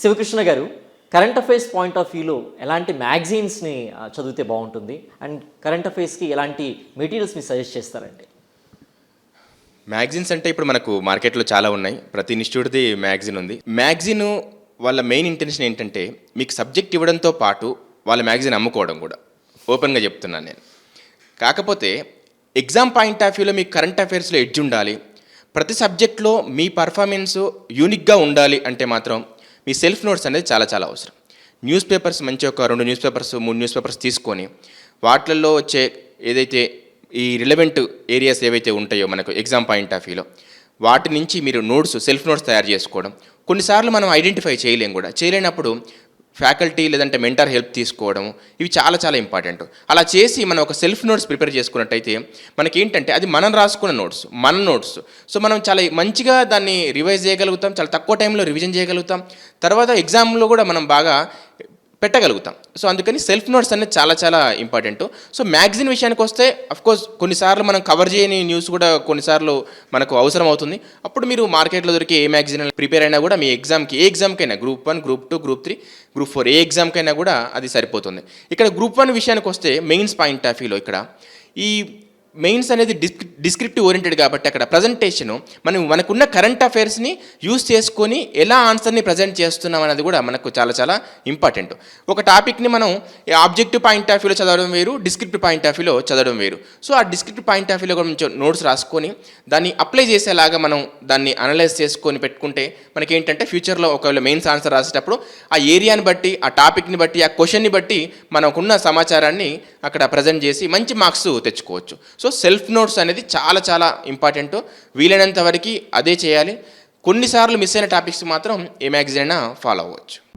శివకృష్ణ గారు current affairs point of వ్యూలో ఎలాంటి మ్యాగజైన్స్ని చదివితే బాగుంటుంది? అండ్ కరెంట్ అఫైర్స్కి ఎలాంటి మెటీరియల్స్ మీరు సజెస్ట్ చేస్తారండి? మ్యాగజైన్స్ అంటే ఇప్పుడు మనకు మార్కెట్లో చాలా ఉన్నాయి. ప్రతి ఇన్స్టిట్యూట్ది మ్యాగజైన్ ఉంది. మ్యాగజైన్ వాళ్ళ మెయిన్ ఇంటెన్షన్ ఏంటంటే మీకు సబ్జెక్ట్ ఇవ్వడంతో పాటు వాళ్ళ మ్యాగజైన్ అమ్ముకోవడం కూడా. ఓపెన్గా చెప్తున్నాను నేను. కాకపోతే ఎగ్జామ్ పాయింట్ ఆఫ్ వ్యూలో మీకు కరెంట్ అఫైర్స్లో ఎడ్జ్ ఉండాలి. ప్రతి సబ్జెక్ట్లో మీ పర్ఫార్మెన్స్ యూనిక్గా ఉండాలి అంటే మాత్రం మీ సెల్ఫ్ నోట్స్ అనేది చాలా చాలా అవసరం. న్యూస్ పేపర్స్ మంచి ఒక రెండు న్యూస్ పేపర్స్ మూడు న్యూస్ పేపర్స్ తీసుకొని వాటిల్లో వచ్చే ఏదైతే ఈ రిలవెంట్ ఏరియాస్ ఏవైతే ఉంటాయో మనకు ఎగ్జామ్ పాయింట్ ఆఫ్ వ్యూలో వాటి నుంచి మీరు నోట్స్ సెల్ఫ్ నోట్స్ తయారు చేసుకోవడం. కొన్నిసార్లు మనం ఐడెంటిఫై చేయలేం కూడా. చేయలేనప్పుడు ఫ్యాకల్టీ లేదంటే మెంటర్ హెల్ప్ తీసుకోవడం ఇవి చాలా చాలా ఇంపార్టెంట్ అలా చేసి మనం ఒక సెల్ఫ్ నోట్స్ ప్రిపేర్ చేసుకున్నట్టయితే మనకి ఏంటంటే అది మనం రాసుకున్న నోట్స్ మన నోట్స్ సో మనం చాలా మంచిగా దాన్ని రివైజ్ చేయగలుగుతాం చాలా తక్కువ టైంలో రివిజన్ చేయగలుగుతాం. తర్వాత ఎగ్జామ్లో కూడా మనం బాగా పెట్టగలుగుతాం. సో అందుకని సెల్ఫ్ నోట్స్ అనేది చాలా చాలా ఇంపార్టెంట్. సో మ్యాగజైన్ విషయానికి వస్తే కోర్స్ కొన్నిసార్లు మనం కవర్ చేయని న్యూస్ కూడా కొన్నిసార్లు మనకు అవసరం అవుతుంది. అప్పుడు మీరు మార్కెట్లో దొరికే ఏ మ్యాగజైన్ ప్రిపేర్ అయినా కూడా మీ ఎగ్జామ్కి ఏ ఎగ్జామ్కైనా group one group two group three group four ఏ ఎగ్జామ్కైనా కూడా అది సరిపోతుంది. ఇక్కడ గ్రూప్ వన్ విషయానికి వస్తే మెయిన్స్ పాయింట్ ఆఫ్ వ్యూలో ఇక్కడ ఈ మెయిన్స్ అనేది డిస్క్ డిస్క్రిప్టివ్ ఓరియంటెడ్ కాబట్టి అక్కడ ప్రజెంటేషను మనం మనకున్న కరెంట్ అఫైర్స్ని యూస్ చేసుకొని ఎలా ఆన్సర్ని ప్రజెంట్ చేస్తున్నాం అనేది కూడా మనకు చాలా చాలా ఇంపార్టెంట్ ఒక టాపిక్ని మనం ఆబ్జెక్టివ్ పాయింట్ ఆఫ్ వ్యూలో చదవడం వేరు డిస్క్రిప్టివ్ పాయింట్ ఆఫ్ వ్యూలో చదవడం వేరు. సో ఆ డిస్క్రిప్టివ్ పాయింట్ ఆఫ్ వ్యూలో కొంచెం నోట్స్ రాసుకొని దాన్ని అప్లై చేసేలాగా మనం దాన్ని అనలైజ్ చేసుకొని పెట్టుకుంటే మనకి ఏంటంటే ఫ్యూచర్లో ఒకవేళ మెయిన్స్ ఆన్సర్ రాసేటప్పుడు ఆ ఏరియాని బట్టి ఆ టాపిక్ని బట్టి ఆ క్వశ్చన్ని బట్టి మనకున్న సమాచారాన్ని అక్కడ ప్రజెంట్ చేసి మంచి మార్క్స్ తెచ్చుకోవచ్చు. సో సెల్ఫ్ నోట్స్ అనేది చాలా చాలా ఇంపార్టెంట్. వీలైనంత వరకు అదే చేయాలి. కొన్నిసార్లు మిస్ అయిన టాపిక్స్ మాత్రం ఏ మ్యాగజైన్ అయినా ఫాలో అవ్వచ్చు.